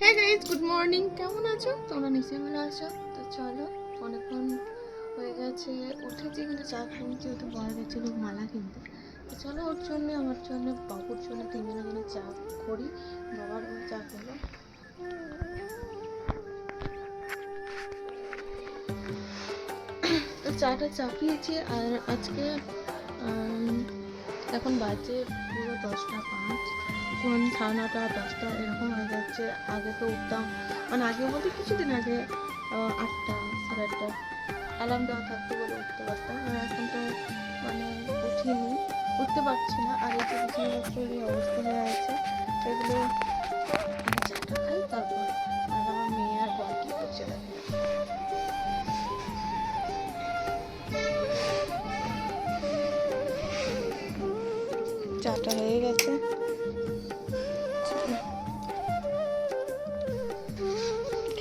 হ্যাঁ guys good morning কেমন আছো? তোমরা নিশ্চয়ই ভালো আছো? তো চলো, অনেকক্ষণ হয়ে গেছে। উঠেছি কিন্তু চা খাইনি, যেহেতু বড় গেছিল মালা কিনতে। তো চলো, ওর জন্য, আমার জন্য, বাবুর জন্য তিনজনের জন্য চা করি। বাবার চা করল তো চাটা চাপিয়েছি, আর আজকে এখন বাজে পুরো দশটা পাঁচ। এখন সাড়ে নটা দশটা এরকম হয়ে যাচ্ছে। আগে তো উঠতাম মানে আগে বলতে কিছুদিন আগে আটটা, সাড়ে আটটা অ্যালার্ম দেওয়া থাকতো বলে উঠতে পারতাম। আর এখন তো মানে উঠিনি, উঠতে পারছি না। এই যে এই অবস্থা হয়ে আছে, এগুলো চাটা খাই, তারপর আর আমার মেয়ে আর বর কি করছে চাটা হয়ে গেছে।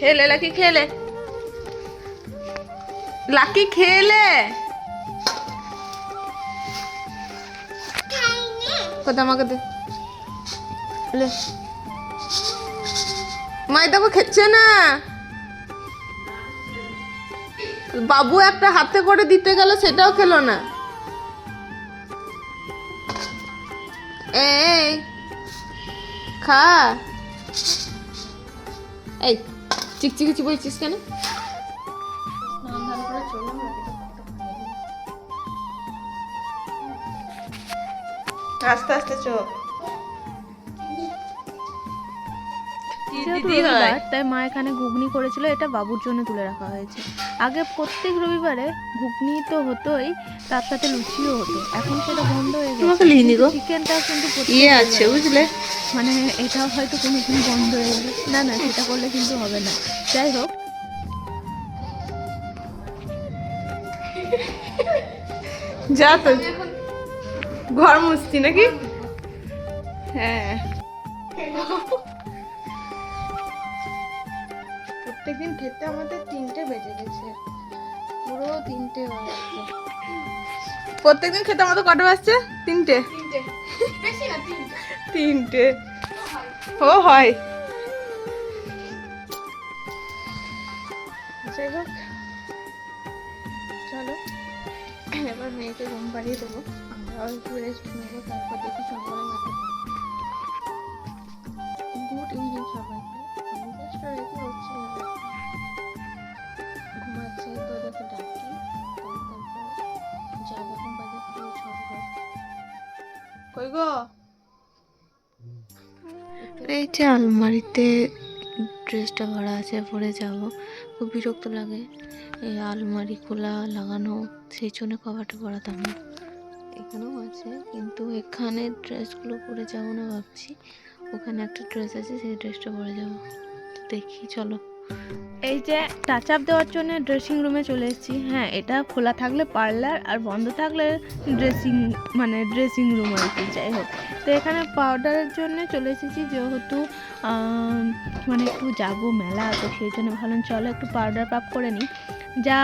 খেলে লাকি খেলে। লাকি খেলে। কোথা আমাকে দে। মাই দেখো খেচ্ছে না। বাবু একটা হাতে করে দিতে গেল সেটাও খেলো না। এই খা। এই। চিকচিকি বলছিস কেন? আস্তে আস্তে চো যেহেতু রবিবার, তাই মা এখানে ঘুগনি করেছিল এটা বাবুর জন্য তুলে রাখা হয়েছে। আগে প্রত্যেক রবিবারে ঘুগনি তো হতোই তার সাথে লুচিও হতো। এখন সেটা বন্ধ হয়ে গেছে। চিকেনটাও কিন্তু ইয়ে আছে বুঝলে? মানে এটাও হয়তো কোনোদিন বন্ধ হয়ে যাবে না না সেটা করলে কিন্তু হবে না। যাই হোক। যা তো। ঘর মুছছি নাকি? হ্যাঁ। প্রত্যেকদিন খেতে আমাদের তিনটে বেজে গেছে। পুরো তিনটে হয়ে গেছে প্রত্যেকদিন খেতে আমাদের কটা বাজছে? তিনটে? তিনটে। ও হয়। যাই হোক চলো। এবার মেয়েকে ঘুম পাড়িয়ে দেবো। আমরাও একটু রেস্ট নেব তারপর দেখি সকালে মাঠে এই যে আলমারিতে ড্রেসটা ভরা আছে পরে যাব। খুব বিরক্ত লাগে। এই আলমারি খোলা লাগানো, সেই জন্য কভারটা পরাতাম না। এখানেও আছে, কিন্তু এখানে ড্রেসগুলো পরে যাব না ভাবছি। ওখানে একটা ড্রেস আছে, সেই ড্রেসটা পরে যাব। দেখি, চলো। এই যে টাচ আপ দেওয়ার জন্য ড্রেসিং রুমে চলে এসেছি। হ্যাঁ এটা খোলা থাকলে পার্লার আর বন্ধ থাকলে ড্রেসিং মানে ড্রেসিং রুম আর কি, যাই হোক। তো এখানে পাউডারের জন্য চলে এসেছি যেহেতু মানে একটু যাব মেলা, তো সেই জন্য ভালো চলো একটু পাউডার পাপ করে নিই। যা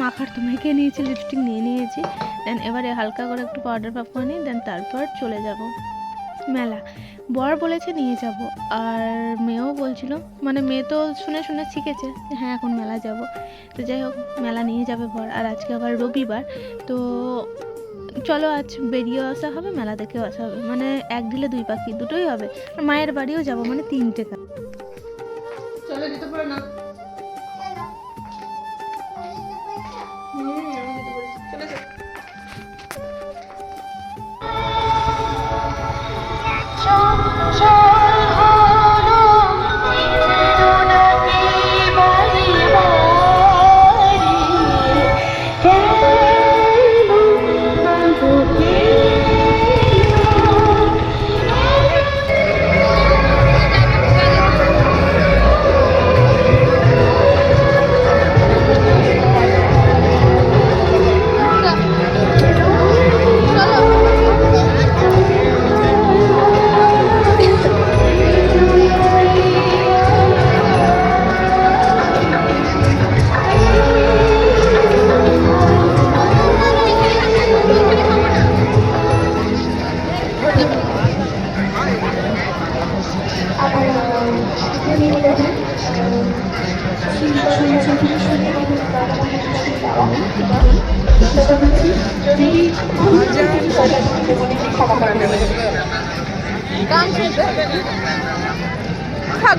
মাখার তো মেখে নিয়েছি লিপস্টিক নিয়ে নিয়েছি। দেন এবারে হালকা করে একটু পাউডার পাপ করে নিই দেন তারপর চলে যাব। মেলা। বর বলেছে নিয়ে যাব। আর মেয়েও বলছিল মানে মেয়ে তো শুনে শুনে শিখেছে হ্যাঁ এখন মেলা যাব। তো যাই হোক, মেলা নিয়ে যাবে বর। আর আজকে আবার রবিবার, তো চলো আজ বেরিয়েও আসা হবে, মেলা দেখেও আসা হবে। মানে এক দিলে দুই পাখি, দুটোই হবে। মায়ের বাড়িও যাব মানে তিনটে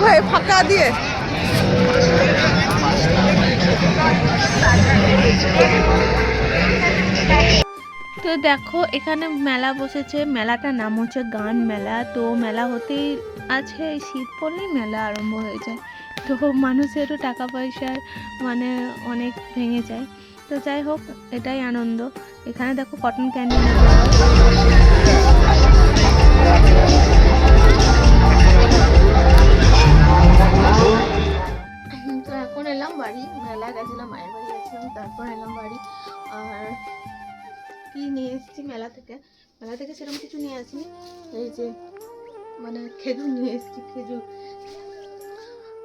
হয়ে ফাঁকা দিয়ে তো দেখো, এখানে মেলা বসেছে। মেলাটার নাম হচ্ছে গান মেলা। তো মেলা হতেই আছে, এই শীত পড়লেই মেলা আরম্ভ হয়ে যায়। তো মানুষেরও টাকা পয়সার মানে অনেক ভেঙে যায়। তো যাই হোক, এটাই আনন্দ। এখানে দেখো কটন ক্যান্ডি তো এখন এলাম বাড়ি। মেলা গেছিলাম, মায়ের বাড়ি গেছিলাম, তারপর এলাম বাড়ি। আর কি নিয়ে এসেছি মেলা থেকে? মেলা থেকে সেরকম কিছু নিয়ে আসিনি। এই যে মানে খেজুর নিয়ে এসেছি, খেজুর।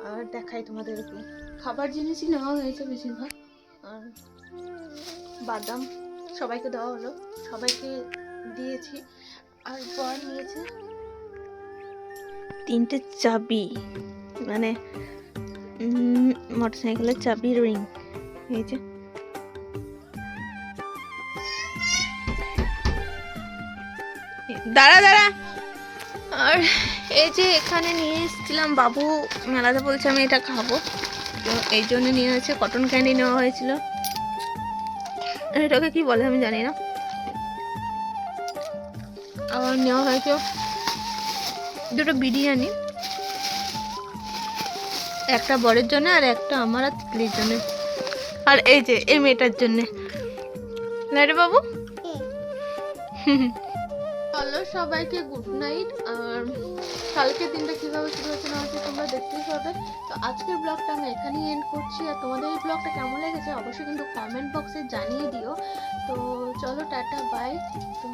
আর দেখাই তোমাদেরকে। খাবার জিনিসই নেওয়া হয়েছে বেশিরভাগ। আর বাদাম সবাইকে দেওয়া হলো। সবাইকে দিয়েছি। আর বর নিয়েছে তিনটে চাবি। মানে মোটর সাইকেলের চাবি রিং। এই যে দাঁড়া দাঁড়া। আর এই যে এখানে নিয়ে এসেছিলাম বাবু মেলাতে বলছে আমি এটা খাব। তো এই জন্য নিয়ে হয়েছে কটন ক্যান্ডি নেওয়া হয়েছিল। এটাকে কি বলে আমি জানি না। আবার নেওয়া হয়েছে দুটো বিরিয়ানি। একটা বরের জন্য আর একটা আমার আর তিতলির জন্য। আর এই যে এই মেয়েটার জন্য। লাইরে বাবু? হ্যালো সবাইকে গুড নাইট আর কালকে দিনটা কীভাবে শুরু হচ্ছে না হচ্ছে তোমরা দেখতেই পাবে। তো আজকের ব্লগটা আমি এখানেই এন্ড করছি, আর তোমাদের এই ব্লগটা কেমন লেগেছে অবশ্যই কিন্তু কমেন্ট বক্সে জানিয়ে দিও। তো চলো, টাটা বাই তো